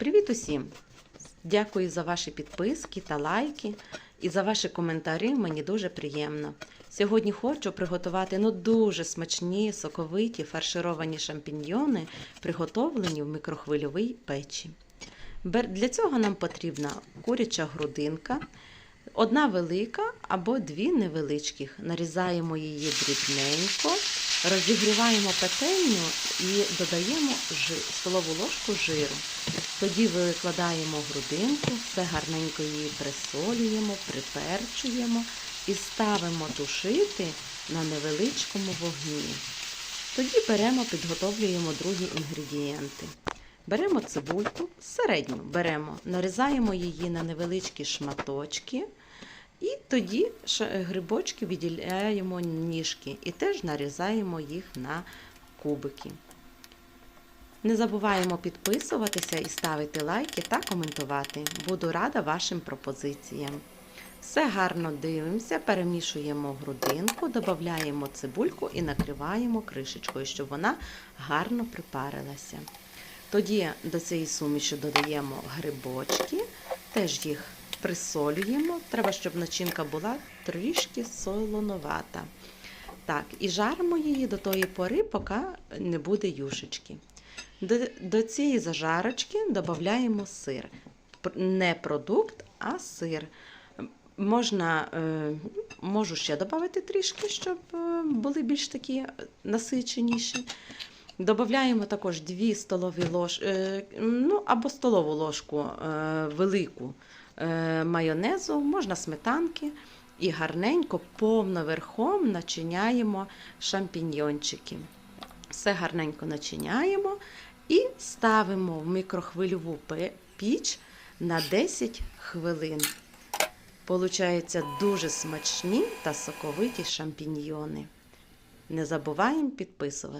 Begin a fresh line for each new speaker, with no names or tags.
Привіт усім! Дякую за ваші підписки та лайки і за ваші коментарі. Мені дуже приємно. Сьогодні хочу приготувати ну дуже смачні, соковиті фаршировані шампіньйони, приготовлені в мікрохвильовій печі. Для цього нам потрібна куряча грудинка, одна велика або дві невеличких. Нарізаємо її дрібненько, розігріваємо петельню і додаємо столову ложку жиру. Тоді викладаємо грудинку, все гарненько її присолюємо, приперчуємо і ставимо тушити на невеличкому вогні. Тоді беремо, підготовлюємо другі інгредієнти. Беремо цибульку, середню беремо, нарізаємо її на невеличкі шматочки. І тоді грибочки відділяємо ніжки і теж нарізаємо їх на кубики. Не забуваємо підписуватися і ставити лайки та коментувати. Буду рада вашим пропозиціям. Все гарно дивимося, перемішуємо грудинку, додаємо цибульку і накриваємо кришечкою, щоб вона гарно припарилася. Тоді до цієї суміші додаємо грибочки, теж їх присолюємо. Треба, щоб начинка була трішки солоновата. Так, і жаримо її до тої пори, поки не буде юшечки. До, до цієї зажарочки додаємо сир. Не продукт, а сир. Можна, е, можу ще додати трішки, щоб е, були більш такі насиченіші. Додаємо також 2 столові ложки, е, ну або столову ложку велику майонезу, можна сметанки. І гарненько повноверхом начиняємо шампіньйончики. Все гарненько начиняємо і ставимо в мікрохвильову піч на 10 хвилин. Получаються дуже смачні та соковиті шампіньйони. Не забуваємо підписувати.